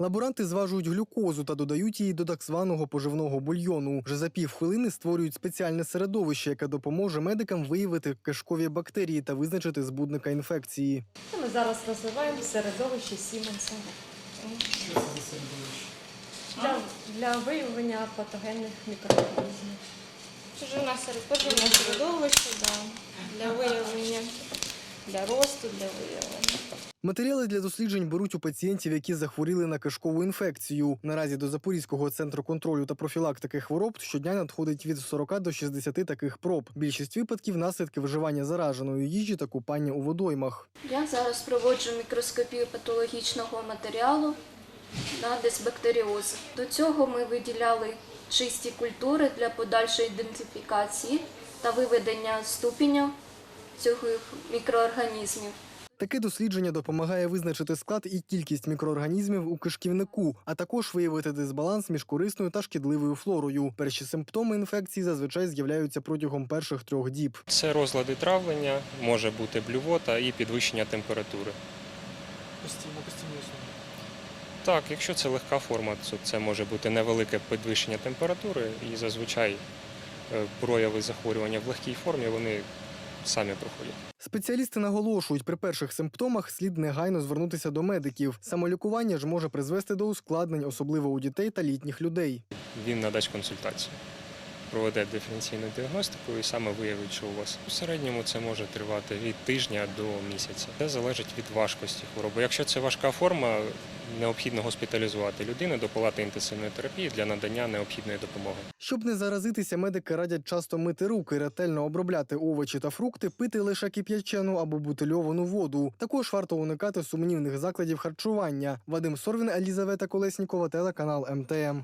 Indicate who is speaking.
Speaker 1: Лаборанти зважують глюкозу та додають її до так званого поживного бульйону. Вже за півхвилини створюють спеціальне середовище, яке допоможе медикам виявити кишкові бактерії та визначити збудника інфекції.
Speaker 2: Ми зараз розвиваємо середовище Сіменса
Speaker 3: середовище?
Speaker 2: для, для виявлення патогенних мікроорганізмів.
Speaker 4: Чужина серед поживного середовища, да, для виявлення, для росту, для виявлення.
Speaker 1: Матеріали для досліджень беруть у пацієнтів, які захворіли на кишкову інфекцію. Наразі до Запорізького центру контролю та профілактики хвороб щодня надходить від 40 до 60 таких проб. Більшість випадків наслідки вживання зараженої їжі та купання у водоймах.
Speaker 5: Я зараз проводжу мікроскопію патологічного матеріалу на дисбактеріоз. До цього ми виділяли чисті культури для подальшої ідентифікації та виведення ступеня цих мікроорганізмів.
Speaker 1: Таке дослідження допомагає визначити склад і кількість мікроорганізмів у кишківнику, а також виявити дисбаланс між корисною та шкідливою флорою. Перші симптоми інфекції зазвичай з'являються протягом перших трьох діб.
Speaker 6: Це розлади травлення, може бути блювота і підвищення температури.
Speaker 3: Постійно, постійно існує.
Speaker 6: Так, якщо це легка форма, то це може бути невелике підвищення температури, і зазвичай е, прояви захворювання в легкій формі вони самі проходять.
Speaker 1: Спеціалісти наголошують, при перших симптомах слід негайно звернутися до медиків. Самолікування ж може призвести до ускладнень, особливо у дітей та літніх людей.
Speaker 6: Він надасть консультацію, проведе диференційну діагностику і саме виявить, що у вас у середньому це може тривати від тижня до місяця. Це залежить від важкості хвороби. Якщо це важка форма, необхідно госпіталізувати людину до палати інтенсивної терапії для надання необхідної допомоги.
Speaker 1: Щоб не заразитися, медики радять часто мити руки, ретельно обробляти овочі та фрукти, пити лише кип'ячену або бутильовану воду. Також варто уникати сумнівних закладів харчування. Вадим Сорвін, Елізавета Колеснікова, телеканал МТМ.